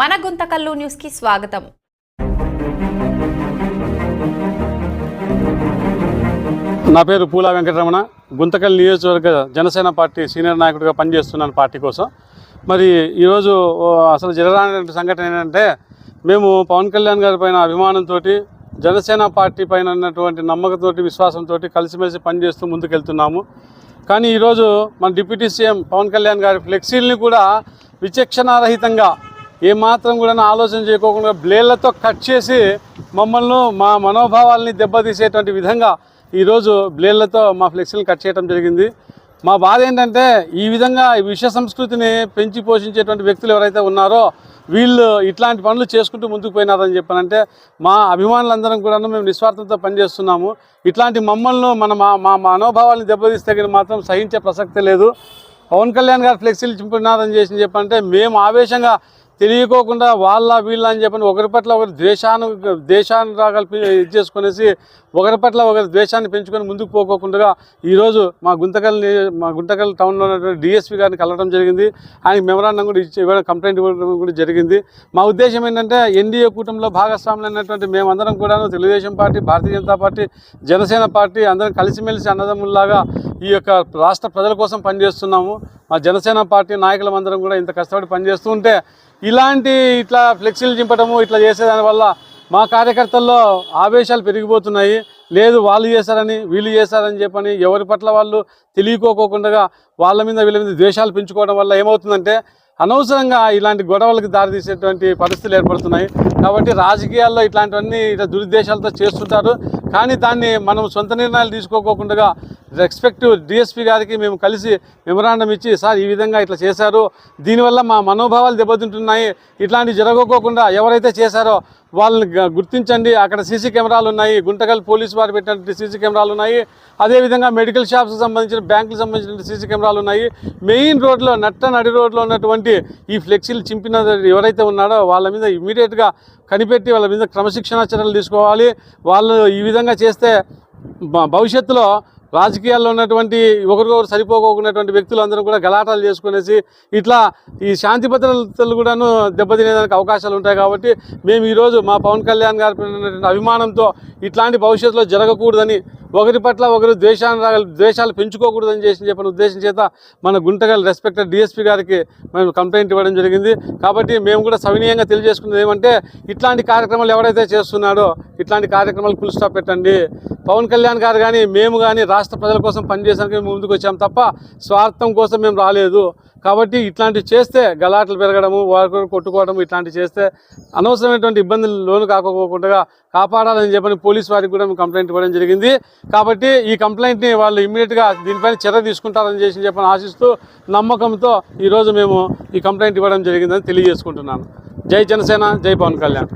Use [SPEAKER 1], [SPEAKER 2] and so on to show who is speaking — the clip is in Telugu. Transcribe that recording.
[SPEAKER 1] మన గుంతకల్లు న్యూస్కి స్వాగతం.
[SPEAKER 2] నా పేరు పూలా వెంకటరమణ. గుంతకల్ నియోజకవర్గ జనసేన పార్టీ సీనియర్ నాయకుడిగా పనిచేస్తున్నాను పార్టీ కోసం. మరి ఈరోజు అసలు జరగరాని సంఘటన ఏంటంటే మేము పవన్ కళ్యాణ్ గారి పైన అభిమానంతో జనసేన పార్టీ పైన ఉన్నటువంటి నమ్మకంతో విశ్వాసంతో కలిసిమెలిసి పనిచేస్తూ ముందుకెళ్తున్నాము. కానీ ఈరోజు మన డిప్యూటీ సీఎం పవన్ కళ్యాణ్ గారి ఫ్లెక్సీల్ని కూడా విచక్షణారహితంగా ఏమాత్రం కూడా ఆలోచన చేయకోకుండా బ్లేడ్లతో కట్ చేసి మమ్మల్ని మా మనోభావాల్ని దెబ్బతీసేటువంటి విధంగా ఈరోజు బ్లేడ్లతో మా ఫ్లెక్సీలు కట్ చేయడం జరిగింది. మా బాధ ఏంటంటే ఈ విధంగా ఈ విష సంస్కృతిని పెంచి పోషించేటువంటి వ్యక్తులు ఎవరైతే ఉన్నారో వీళ్ళు ఇట్లాంటి పనులు చేసుకుంటూ ముందుకు పోయినారని చెప్పానంటే మా అభిమానులందరం కూడా మేము నిస్వార్థంతో పనిచేస్తున్నాము. ఇట్లాంటి మమ్మల్ని మన మా మా మనోభావాలను దెబ్బతీస్తే కానీ మాత్రం సహించే ప్రసక్తే లేదు. పవన్ కళ్యాణ్ గారు ఫ్లెక్సీలు చింపినారని చేసి చెప్పంటే మేము ఆవేశంగా తెలియకోకుండా వాళ్ళ వీళ్ళ అని చెప్పని ఒకరి పట్ల ఒకరి ద్వేషాన్ని ద్వేషాన్ని రాగలిపి ఇది చేసుకునేసి ఒకరి పట్ల ఒకరి ద్వేషాన్ని పెంచుకొని ముందుకు పోకోకుండా ఈరోజు మా గుంతకల్ మా గుంతకల్ టౌన్లో ఉన్నటువంటి డిఎస్పీ గారిని కలవడం జరిగింది. ఆయన మెమరాండం కూడా ఇచ్చి ఇవ్వడం కంప్లైంట్ ఇవ్వడం కూడా జరిగింది. మా ఉద్దేశం ఏంటంటే ఎన్డీఏ కూటమిలో భాగస్వాములు అయినటువంటి మేమందరం కూడా Telugu Desam party Bharatiya Janata party Janasena party అందరం కలిసిమెలిసి అన్నదమ్ముల్లాగా ఈ యొక్క రాష్ట్ర ప్రజల కోసం పనిచేస్తున్నాము. మా జనసేన పార్టీ నాయకులందరం కూడా ఇంత కష్టపడి పనిచేస్తూ ఉంటే ఇలాంటి ఇట్లా ఫ్లెక్సీలు చింపడము ఇట్లా చేసేదాని వల్ల మా కార్యకర్తల్లో ఆవేశాలు పెరిగిపోతున్నాయి. లేదు వాళ్ళు చేశారని వీళ్ళు చేశారని చెప్పని ఎవరి పట్ల వాళ్ళు తెలియకోకుండా వాళ్ళ మీద వీళ్ళ మీద ద్వేషాలు పెంచుకోవడం వల్ల ఏమవుతుందంటే అనవసరంగా ఇలాంటి గొడవలకు దారితీసేటువంటి పరిస్థితులు ఏర్పడుతున్నాయి. కాబట్టి రాజకీయాల్లో ఇట్లాంటివన్నీ ఇట్లా దురుద్దేశాలతో చేస్తుంటారు. కానీ దాన్ని మనం సొంత నిర్ణయాలు తీసుకోకుండా రెస్పెక్టివ్ డిఎస్పీ గారికి మేము కలిసి మెమరాండం ఇచ్చి సార్ ఈ విధంగా ఇట్లా చేశారు. దీనివల్ల మా మనోభావాలు దెబ్బతింటున్నాయి. ఇట్లాంటివి జరగకోకుండా ఎవరైతే చేశారో వాళ్ళని గుర్తించండి. అక్కడ సీసీ కెమెరాలు ఉన్నాయి. గుంటకల్ పోలీసు వారు పెట్టినటువంటి సీసీ కెమెరాలు ఉన్నాయి. అదేవిధంగా మెడికల్ షాప్స్కి సంబంధించిన బ్యాంకులకు సంబంధించిన సీసీ కెమెరాలు ఉన్నాయి. మెయిన్ రోడ్లో నట్ట నడి రోడ్లో ఉన్నటువంటి ఈ ఫ్లెక్సీలు చింపిన ఎవరైతే ఉన్నారో వాళ్ళ మీద ఇమీడియట్గా కనిపెట్టి వాళ్ళ మీద క్రమశిక్షణా చర్యలు తీసుకోవాలి. వాళ్ళు ఈ విధంగా చేస్తే భవిష్యత్తులో రాజకీయాల్లో ఉన్నటువంటి ఒకరికొకరు సరిపోకున్నటువంటి వ్యక్తులు అందరూ కూడా గలాటాలు చేసుకునేసి ఇట్లా ఈ శాంతి భద్రతలు కూడాను దెబ్బతినేదానికి అవకాశాలు ఉంటాయి కాబట్టి మేము ఈరోజు మా పవన్ కళ్యాణ్ గారి అభిమానంతో ఇట్లాంటి భవిష్యత్తులో జరగకూడదని ఒకరి పట్ల ఒకరు ద్వేషాన్ని ద్వేషాలు పెంచుకోకూడదని చేసి చెప్పిన ఉద్దేశం చేత మన గుంటగల్ రెస్పెక్టెడ్ డిఎస్పీ గారికి మేము కంప్లైంట్ ఇవ్వడం జరిగింది. కాబట్టి మేము కూడా సవినీయంగా తెలియజేసుకున్నది ఏమంటే ఇట్లాంటి కార్యక్రమాలు ఎవరైతే చేస్తున్నాడో ఇట్లాంటి కార్యక్రమాలు ఫుల్ స్టాప్ పెట్టండి. పవన్ కళ్యాణ్ గారు కానీ మేము కానీ రాష్ట్ర ప్రజల కోసం పనిచేసానికి మేము ముందుకు వచ్చాం తప్ప స్వార్థం కోసం మేము రాలేదు. కాబట్టి ఇట్లాంటివి చేస్తే గలాట్లు పెరగడము వారు కొట్టుకోవడం ఇట్లాంటివి చేస్తే అనవసరమైనటువంటి ఇబ్బందులు లోను కాకపోకుండా కాపాడాలని చెప్పని పోలీస్ వారికి కూడా మేము కంప్లైంట్ ఇవ్వడం జరిగింది. కాబట్టి ఈ కంప్లైంట్ని వాళ్ళు ఇమ్మీడియట్గా దీనిపైన చర్య తీసుకుంటారని చేసి చెప్పని ఆశిస్తూ నమ్మకంతో ఈరోజు మేము ఈ కంప్లైంట్ ఇవ్వడం జరిగిందని తెలియజేసుకుంటున్నాను. జై జనసేన జై పవన్ కళ్యాణ్.